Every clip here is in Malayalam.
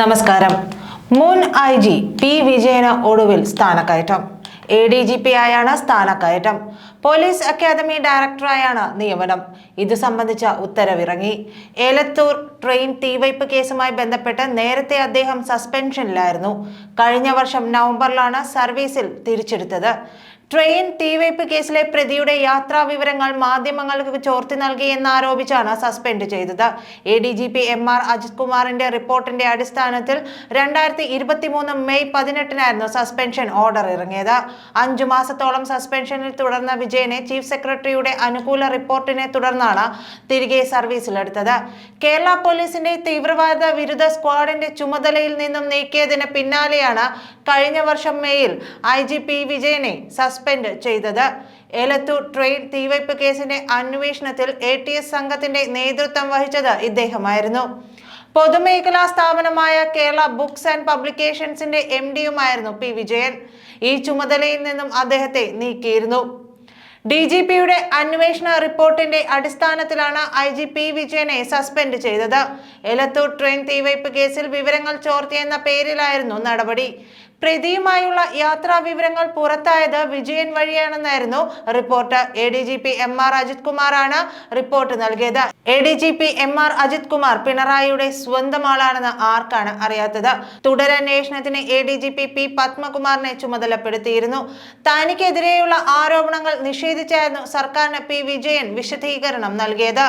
നമസ്കാരം. മുൻ ഐ ജി പി വിജയന് ഒടുവിൽ സ്ഥാനക്കയറ്റം. എ ഡി ജി പി ആയാണ് സ്ഥാനക്കയറ്റം. പോലീസ് അക്കാദമി ഡയറക്ടറായാണ് നിയമനം. ഇത് സംബന്ധിച്ച ഉത്തരവിറങ്ങി. ഏലത്തൂർ ട്രെയിൻ തീവയ്പ് കേസുമായി ബന്ധപ്പെട്ട് നേരത്തെ അദ്ദേഹം സസ്പെൻഷനിലായിരുന്നു. കഴിഞ്ഞ വർഷം നവംബറിലാണ് സർവീസിൽ തിരിച്ചെടുത്തത്. ട്രെയിൻ തീവയ്പ് കേസിലെ പ്രതിയുടെ യാത്രാ വിവരങ്ങൾ മാധ്യമങ്ങൾക്ക് ചോർത്തി നൽകിയെന്നാരോപിച്ചാണ് സസ്പെൻഡ് ചെയ്തത്. A D G P M R Ajith കുമാറിന്റെ റിപ്പോർട്ടിന്റെ അടിസ്ഥാനത്തിൽ രണ്ടായിരത്തി ഇരുപത്തി മൂന്ന് മെയ് പതിനെട്ടിനായിരുന്നു സസ്പെൻഷൻ ഓർഡർ ഇറങ്ങിയത്. അഞ്ചു മാസത്തോളം സസ്പെൻഷനിൽ തുടർന്ന വിജയനെ ചീഫ് സെക്രട്ടറിയുടെ അനുകൂല റിപ്പോർട്ടിനെ തുടർന്നാണ് തിരികെ സർവീസിലെടുത്തത്. കേരള പോലീസിന്റെ തീവ്രവാദ വിരുദ്ധ സ്ക്വാഡിന്റെ ചുമതലയിൽ നിന്നും നീക്കിയതിന് പിന്നാലെയാണ് കഴിഞ്ഞ വർഷം മെയ്യിൽ ഐ ജി പി വിജയനെ സസ്പെൻഡ് ചെയ്തത്. ഏലത്തൂർ ട്രെയിൻ തീവയ്പ് കേസിന്റെ അന്വേഷണത്തിൽ എ ടി എസ് സംഘത്തിന്റെ നേതൃത്വം വഹിച്ചത് ഇദ്ദേഹമായിരുന്നു. പൊതുമേഖലാ സ്ഥാപനമായ കേരള ബുക്സ് ആൻഡ് പബ്ലിക്കേഷൻസിന്റെ എം ഡിയുമായിരുന്നു പി വിജയൻ. ഈ ചുമതലയിൽ നിന്നും അദ്ദേഹത്തെ നീക്കിയിരുന്നു. ഡി ജി പിയുടെ അന്വേഷണ റിപ്പോർട്ടിന്റെ അടിസ്ഥാനത്തിലാണ് ഐ ജി പി വിജയനെ സസ്പെൻഡ് ചെയ്തത്. എലത്തൂർ ട്രെയിൻ തീവയ്പ് കേസിൽ വിവരങ്ങൾ ചോർത്തിയെന്ന പേരിലായിരുന്നു നടപടി. പ്രതിയുമായുള്ള യാത്രാ വിവരങ്ങൾ പുറത്തായത് Vijayan വഴിയാണെന്നായിരുന്നു report. A D G P M R Ajith കുമാറാണ് റിപ്പോർട്ട് നൽകിയത്. A D G P M R Ajith Kumar പിണറായിയുടെ സ്വന്തം ആളാണെന്ന് ആർക്കാണ് അറിയാത്തത്? തുടരന്വേഷണത്തിന് A D G P P പത്മകുമാറിനെ ചുമതലപ്പെടുത്തിയിരുന്നു. തനിക്കെതിരെയുള്ള ആരോപണങ്ങൾ നിഷേധിച്ചായിരുന്നു സർക്കാരിന് പി വിജയൻ വിശദീകരണം നൽകിയത്.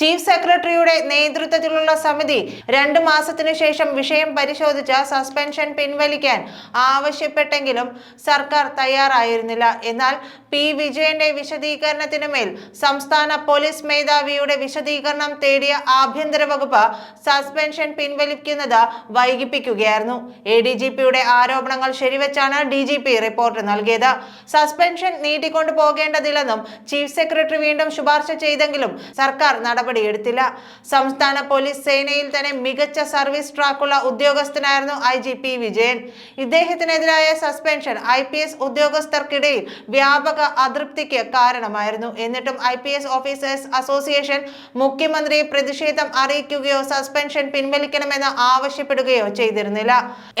ചീഫ് സെക്രട്ടറിയുടെ നേതൃത്വത്തിലുള്ള സമിതി രണ്ട് മാസത്തിനു ശേഷം വിഷയം പരിശോധിച്ച സസ്പെൻഷൻ പിൻവലിക്കാൻ ആവശ്യപ്പെട്ടെങ്കിലും സർക്കാർ തയ്യാറായിരുന്നില്ല. എന്നാൽ പി. വിജയന്റെ വിശദീകരണത്തിനു മേൽ സംസ്ഥാന പോലീസ് മേധാവിയുടെ വിശദീകരണം തേടിയ ആഭ്യന്തര വകുപ്പ് സസ്പെൻഷൻ പിൻവലിക്കുന്നത് വൈകിപ്പിക്കുകയായിരുന്നു. എ ഡി ജി പിയുടെ ആരോപണങ്ങൾ ശരിവെച്ചാണ് ഡി ജി പി റിപ്പോർട്ട് നൽകിയത്. സസ്പെൻഷൻ നീട്ടിക്കൊണ്ടു പോകേണ്ടതില്ലെന്നും ചീഫ് സെക്രട്ടറി വീണ്ടും ശുപാർശ ചെയ്തെങ്കിലും സർക്കാർ നടപടിയെടുത്തില്ല. സംസ്ഥാന പോലീസ് സേനയിൽ തന്നെ മികച്ച സർവീസ് ട്രാക്കുള്ള ഉദ്യോഗസ്ഥനായിരുന്നു ഐ ജി പി വിജയൻ. ഇദ്ദേഹത്തിനെതിരായ സസ്പെൻഷൻ ഐ പി എസ് ഉദ്യോഗസ്ഥർക്കിടയിൽ വ്യാപക അതൃപ്തിക്ക് കാരണമായിരുന്നു. എന്നിട്ടും I P S officers association മുഖ്യമന്ത്രിയെ പ്രതിഷേധം അറിയിക്കുകയോ സസ്പെൻഷൻ പിൻവലിക്കണമെന്ന് ആവശ്യപ്പെടുകയോ ചെയ്തിരുന്നില്ല.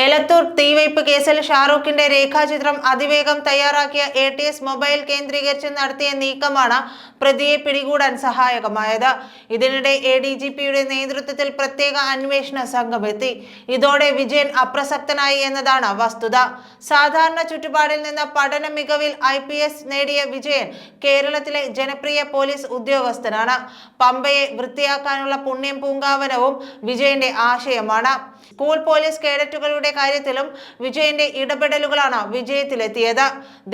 എലത്തൂർ തീവയ്പ് കേസിൽ ഷാറൂഖിന്റെ രേഖാചിത്രം അതിവേഗം തയ്യാറാക്കിയ എ ടി എസ് മൊബൈൽ കേന്ദ്രീകരിച്ച് നടത്തിയ നീക്കമാണ് പ്രതിയെ പിടികൂടാൻ സഹായകമായത്. ഇതിനിടെ എ ഡി ജി പിയുടെ നേതൃത്വത്തിൽ പ്രത്യേക അന്വേഷണ സംഘം എത്തി ഇതോടെ വിജയൻ അപ്രസക്തനായി എന്നതാണ് വസ്തുത. സാധാരണ ചുറ്റുപാടിൽ നിന്ന് പഠന മികവിൽ ഐ പി എസ് നേടിയ വിജയൻ കേരളത്തിലെ ജനപ്രിയ പോലീസ് ഉദ്യോഗസ്ഥനാണ്. പമ്പയെ വൃത്തിയാക്കാനുള്ള പുണ്യം പൂങ്കാവനവും വിജയന്റെ ആശയമാണ്. സ്കൂൾ പോലീസ് കേഡറ്റുകളുടെ കാര്യത്തിലും വിജയന്റെ ഇടപെടലുകളാണ് വിജയത്തിലെത്തിയത്.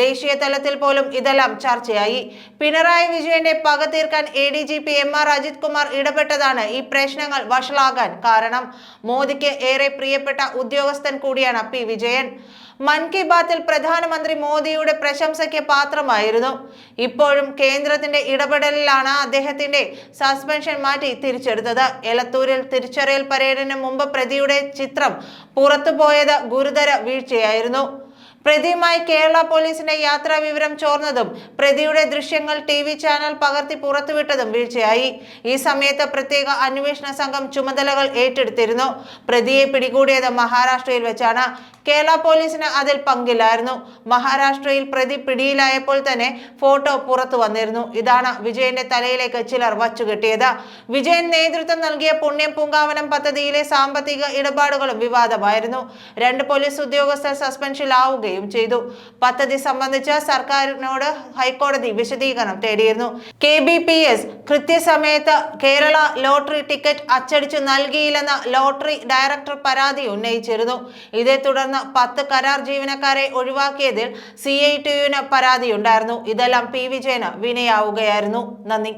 ദേശീയ തലത്തിൽ പോലും ഇതെല്ലാം ചർച്ചയായി. പിണറായി വിജയന്റെ പക തീർക്കാൻ A D G P M R Ajith Kumar ഇടപെട്ടതാണ് ഈ പ്രശ്നങ്ങൾ വഷളാകാൻ കാരണം. മോദിക്ക് ഏറെ പ്രിയപ്പെട്ട ഉദ്യോഗസ്ഥൻ കൂടിയാണ് പി വിജയൻ. മൻ കി ബാത്തിൽ പ്രധാനമന്ത്രി മോദിയുടെ പ്രശംസയ്ക്ക് പാത്രമായിരുന്നു. ഇപ്പോഴും കേന്ദ്രത്തിന്റെ ഇടപെടലിലാണ് അദ്ദേഹത്തിന്റെ സസ്പെൻഷൻ മാറ്റി തിരിച്ചെടുത്തത്. എലത്തൂരിൽ തിരിച്ചറിയൽ പരേഡിന് മുമ്പ് പ്രതിയുടെ ചിത്രം പുറത്തുപോയത് ഗുരുതര വീഴ്ചയായിരുന്നു. പ്രതിയുമായി കേരള പോലീസിന്റെ യാത്രാ വിവരം ചോർന്നതും പ്രതിയുടെ ദൃശ്യങ്ങൾ ടി വി ചാനൽ പകർത്തി പുറത്തുവിട്ടതും വീഴ്ചയായി. ഈ സമയത്ത് പ്രത്യേക അന്വേഷണ സംഘം ചുമതലകൾ ഏറ്റെടുത്തിരുന്നു. പ്രതിയെ പിടികൂടിയത് മഹാരാഷ്ട്രയിൽ വെച്ചാണ്. കേരള പോലീസിന് അതിൽ പങ്കില്ലായിരുന്നു. മഹാരാഷ്ട്രയിൽ പ്രതി പിടിയിലായപ്പോൾ തന്നെ ഫോട്ടോ പുറത്തു വന്നിരുന്നു. ഇതാണ് വിജയന്റെ തലയിലേക്ക് ചിലർ വച്ചുകെട്ടിയത് വിജയൻ നേതൃത്വം നൽകിയ പുണ്യം പൂങ്കാവനം പദ്ധതിയിലെ സാമ്പത്തിക ഇടപാടുകളും വിവാദമായിരുന്നു. രണ്ട് പോലീസ് ഉദ്യോഗസ്ഥർ സസ്പെൻഷനിലാവുകയും ചെയ്തു. പദ്ധതി സംബന്ധിച്ച് സർക്കാരിനോട് ഹൈക്കോടതി വിശദീകരണം തേടിയിരുന്നു. കെ ബി പി എസ് കൃത്യസമയത്ത് കേരള ലോട്ടറി ടിക്കറ്റ് അച്ചടിച്ചു നൽകിയില്ലെന്ന ലോട്ടറി ഡയറക്ടർ പരാതി ഉന്നയിച്ചിരുന്നു. ഇതേ തുടർന്ന് പത്ത് കരാർ ജീവനക്കാരെ ഒഴിവാക്കിയതിൽ സി ഐ ടി യുവിന് പരാതിയുണ്ടായിരുന്നു. ഇതെല്ലാം പി. വിജയന് വിനയാവുകയായിരുന്നു. നന്ദി.